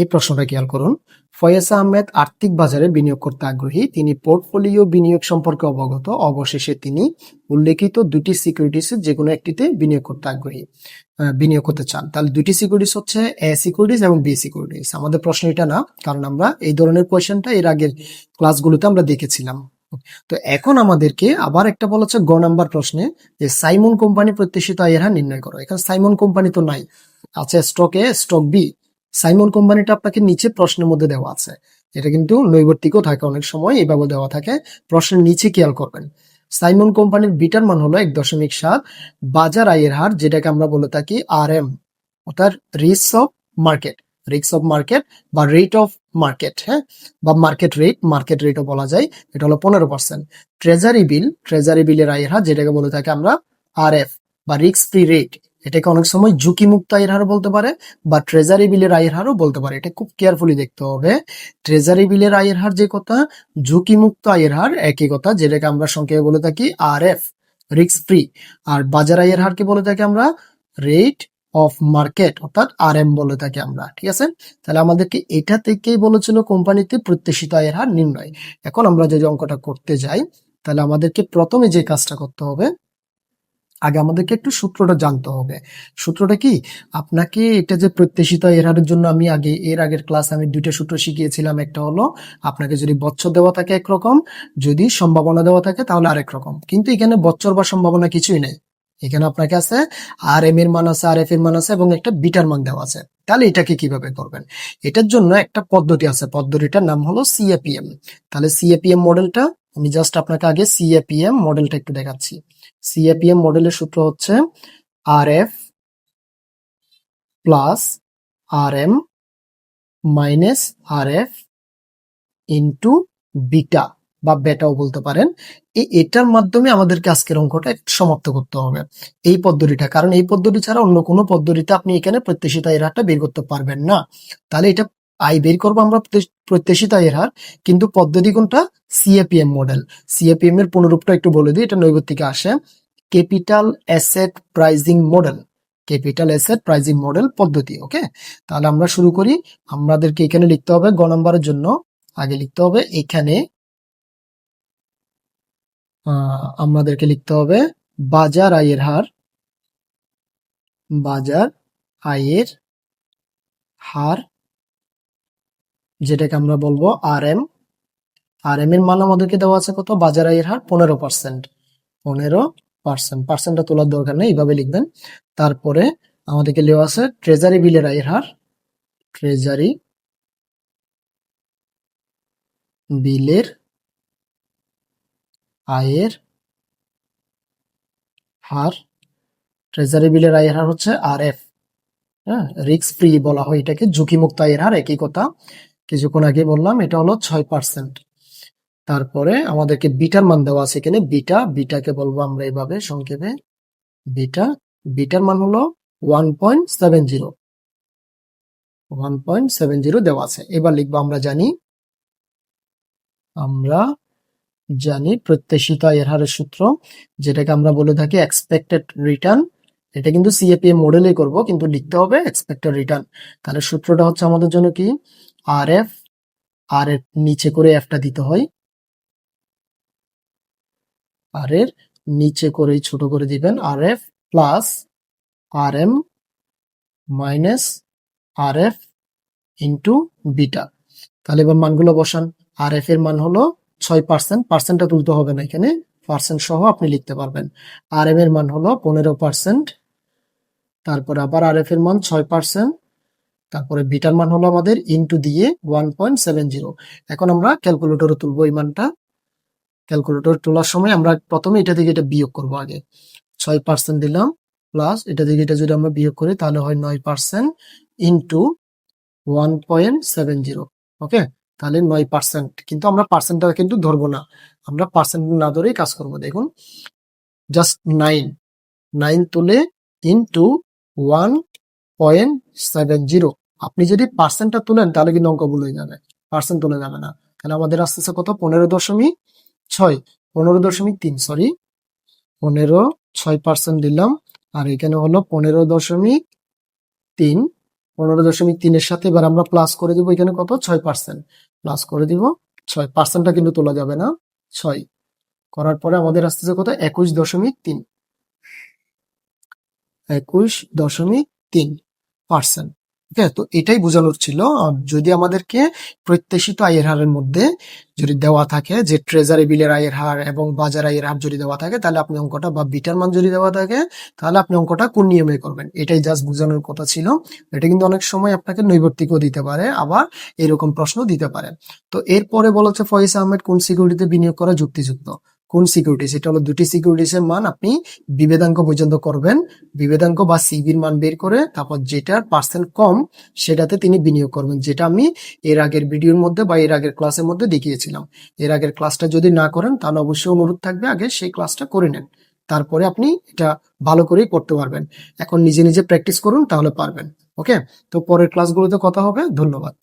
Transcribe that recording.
এই প্রশ্নটা খেয়াল করুন। ফয়েজ আহমেদ আর্থিক বাজারে বিনিয়োগ করতে আগ্রহী। তিনি পোর্টফোলিও বিনিয়োগ সম্পর্কে অবগত। অবশেষে তিনি উল্লেখিত দুটি সিকিউরিটিস যে কোনো একটিতে বিনিয়োগ করতে আগ্রহী বিনিয়োগ করতে চান। তাহলে দুটি সিকিউরিটিস হচ্ছে এ সিকিউরিটিস এবং বি সিকিউরিটিস। আমাদের প্রশ্ন এটা না, কারণ আমরা এই ধরনের কোয়েশ্চেনটা এর আগের ক্লাসগুলোতে আমরা দেখেছিলাম। তো এখন আমাদেরকে আবার একটা বলা হচ্ছে গ নাম্বার প্রশ্নে যে সাইমন কোম্পানি প্রত্যাশিত আয়ের হার নির্ণয় করো। এখানে সাইমন কোম্পানি তো নাই, আছে stock A stock B. Simon কোম্পানিটা আপনাকে নিচে প্রশ্নের মধ্যে দেওয়া আছে। এটা কিন্তু নৈবর্তিকও থাকে, অনেক সময় এইভাবে দেওয়া থাকে। প্রশ্নের নিচে খেয়াল করবেন। সাইমন কোম্পানির বিটার মান হলো এক দশমিক সাত, বাজার আয়ের হার, যেটাকে আমরা বলে থাকি আর এম অর্থাৎ risk of market risk of market বা রেট অফ মার্কেট হ্যাঁ? বা মার্কেট রেট মার্কেট রেটও বলা যায়। এটা হলো পনেরো পার্সেন্ট ট্রেজারি বিল ট্রেজারি বিলের আয়ের হার, যেটাকে বলে থাকি আমরা আর এফ বা রিস্ক ফ্রি রেট এটাকে অনেক সময় ঝুঁকি মুক্ত আয়ের হার বলতে পারে বা ট্রেজারি বিলের আয়ের হারও বলতে পারে। এটা খুব কেয়ারফুলি দেখতে হবে। ট্রেজারি বিলের আয়ের হার যে কথা ঝুঁকি মুক্ত আয়ের হার একই কথা, যেটাকে আমরা সংক্ষেপে বলে থাকি আর এফ রিক্স ফ্রি আর বাজার আয়ের হারকে বলে থাকি আমরা রেট অফ মার্কেট অর্থাৎ আর এম বলে থাকি আমরা, ঠিক আছে? তাহলে আমাদেরকে এটা থেকেই বলেছিল কোম্পানিতে প্রত্যাশিত আয়ের হার নির্ণয়। এখন আমরা যদি অঙ্কটা করতে যাই, তাহলে আমাদেরকে প্রথমে যে কাজটা করতে হবে আগে আমাদেরকে একটু সূত্রটা জানতে হবে। সূত্রটা কি? আপনাকে এটা যে প্রত্যাশিত এর হারের জন্য আমি আগে, এর আগের ক্লাস আমি দুইটা সূত্র শিখিয়েছিলাম। একটা হলো, আপনাকে যদি বছর দেওয়া থাকে একরকম, যদি সম্ভাবনা দেওয়া থাকে তাহলে আরেক রকম। কিন্তু এখানে বছর বা সম্ভাবনা কিছুই নেই। এখানে আপনাকে আছে আর এম এর মান আছে আর এফ এর মান আছে এবং একটা বিটার মান দেওয়া আছে। তাহলে এটাকে কীভাবে করবেন? এটার জন্য একটা পদ্ধতি আছে। পদ্ধতিটার নাম হলো সিএপিএম তাহলে সিএপিএম মডেলটা আমি জাস্ট আপনাকে আগে সিএপিএম মডেলটা একটু দেখাচ্ছি। সিএপিএম মডেলের সূত্র হচ্ছে R F plus R M minus R F into beta বা বেটাও বলতে পারেন। এই এটার মাধ্যমে আমাদেরকে আজকের অঙ্কটা সমাপ্ত করতে হবে। এই পদ্ধতিটা, কারণ এই পদ্ধতি ছাড়া অন্য কোনো পদ্ধতিতে আপনি এখানে প্রত্যাশিত এর হারটা বের করতে পারবেন না। তাহলে এটা আই বের করব আমরা প্রত্যাশ- প্রত্যাশিত আয়ের হার, কিন্তু পদ্ধতি কোনটা? সিএপিএম মডেল সিএপিএম এর পুনরূপটা একটু বলে দিই, এটা নৈবত থেকে আসে। Capital asset pricing model capital asset pricing model পদ্ধতি ওকে তাহলে আমরা শুরু করি। আমাদেরকে এখানে লিখতে হবে গ নাম্বারের জন্য। আগে লিখতে হবে এখানে আমাদেরকে লিখতে হবে বাজার আয়ের হার। বাজার আয়ের হার যেটাকে আমরা বলব আর এম আর এম এর মান আমাদেরকে দেওয়া আছে কত? বাজার আয়ের হার পনেরো পার্সেন্ট পনেরো পার্সেন্ট পার্সেন্টটা তোলার দরকার নেই, এইভাবে লিখবেন। তারপরে আমাদেরকে লেওয়া আছে ট্রেজারি বিলের আয়ের হার। ট্রেজারি বিলের আয়ের হার। ট্রেজারি বিলের আয়ের হার হচ্ছে আর এফ হ্যাঁ রিস্ক ফ্রি বলা হয় এটাকে, ঝুঁকিমুক্ত আয়ের হার, একই কথা। কিছুক্ষণ আগে বললাম, এটা হলো ছয় পার্সেন্ট তারপরে আমাদেরকে বিটার মান দেওয়া আছে এখানে, বিটা। বিটাকে বলব আমরা এইভাবে সংক্ষেপে। বিটা, বিটার মান হলো one point seven zero. One point seven zero দেওয়া আছে। এবার লিখব, আমরা জানি আমরা জানি প্রত্যাশিত আয়ের হারের সূত্র, যেটাকে আমরা বলে থাকি এক্সপেক্টেড রিটার্ন এটা কিন্তু সিএপিএম মডেলে করব, কিন্তু লিখতে হবে এক্সপেক্টেড রিটার্ন তাহলে সূত্রটা হচ্ছে আমাদের জন্য কি? আর এফ, আর এর নিচে করে এফটা দিতে হয়। আর এর নিচে করেই ছোট করে দিবেন R F plus R M minus R F into beta. তাহলে এবার মানগুলো বসান। আর এফ এর মান হলো ছয় পার্সেন্ট। পার্সেন্টটা তুলতে হবে না এখানে। পার্সেন্ট সহ আপনি লিখতে পারবেন। আর এম এর মান হলো পনেরো পার্সেন্ট। তারপর আবার আর এফ এর মান ছয় পার্সেন্ট। তারপরে বিটার মান হলো আমাদের ইনটু দিয়ে ওয়ান পয়েন্ট সেভেন জিরো এখন আমরা ক্যালকুলেটরে তুলবো এই মানটা। ক্যালকুলেটর তোলার সময় আমরা প্রথমে এটা থেকে এটা বিয়োগ করব আগে। ছয় পার্সেন্ট দিলাম প্লাস এটা থেকে এটা যদি আমরা বিয়োগ করি তাহলে হয় নয় percent into one point seven zero okay তাহলে নয় পার্সেন্ট কিন্তু আমরা পার্সেন্টটা কিন্তু ধরবো না। আমরা পার্সেন্ট না ধরেই কাজ করব, দেখুন। জাস্ট নাইন নাইন তুলে into one point seven zero. আপনি যদি পার্সেন্টটা তুলেন, তাহলে কিন্তু অঙ্ক ভুল হয়ে যাবে। পার্সেন্ট তুলে যাবে না। তাহলে আমাদের আসতেছে কত? পনেরো দশমিক ছয়। পনেরো দশমিক তিন সরি পনেরো ছয় পার্সেন্ট দিলাম। আর এখানে হলো পনেরো দশমিক তিন। পনেরো দশমিক তিনের সাথে এবার আমরা প্লাস করে দিব এখানে কত? ছয় পার্সেন্ট প্লাস করে দিব। ছয় পার্সেন্টটা কিন্তু তোলা যাবে না। ছয়। করার পরে আমাদের আসতেছে কত? একুশ দশমিক তিন। একুশ দশমিক তিন। পার্সেন্ট। ঠিক আছে? তো এটাই বোঝানোর ছিল। যদি আমাদেরকে প্রত্যাশিত আয়ের হারের মধ্যে যদি দেওয়া থাকে, যে ট্রেজারি বিলের আয়ের হার এবং বাজার আয়ের হার যদি দেওয়া থাকে, তাহলে আপনি অঙ্কটা বা বিটার মান যদি দেওয়া থাকে, তাহলে আপনি অঙ্কটা কোন নিয়মে করবেন? এটাই জাস্ট বোঝানোর কথা ছিল। এটা কিন্তু অনেক সময় আপনাকে নৈবর্তিকও দিতে পারে, আবার এরকম প্রশ্ন দিতে পারে। তো এরপরে বলা হচ্ছে ফয়েজ আহমেদ কোন সিকিউরিটিতে বিনিয়োগ করা যুক্তিযুক্ত? কোন সিকিউরিটিস এটা হলো দুটি সিকিউরিটিসের মান আপনি বিভেদাঙ্ক পর্যন্ত করবেন। বিভেদাঙ্ক বা সিবির মান বের করে তারপর যেটার পার্সেন্ট কম, সেটাতে তিনি বিনিয়োগ করবেন। যেটা আমি এর আগের ভিডিওর মধ্যে বা এর আগের ক্লাসের মধ্যে দেখিয়েছিলাম। এর আগের ক্লাসটা যদি না করেন, তাহলে অবশ্যই অনুরোধ থাকবে আগে সেই ক্লাসটা করে নেন। তারপরে আপনি এটা ভালো করেই করতে পারবেন। এখন নিজে নিজে প্র্যাকটিস করুন, তাহলে পারবেন। ওকে তো পরের ক্লাসগুলোতে কথা হবে। ধন্যবাদ।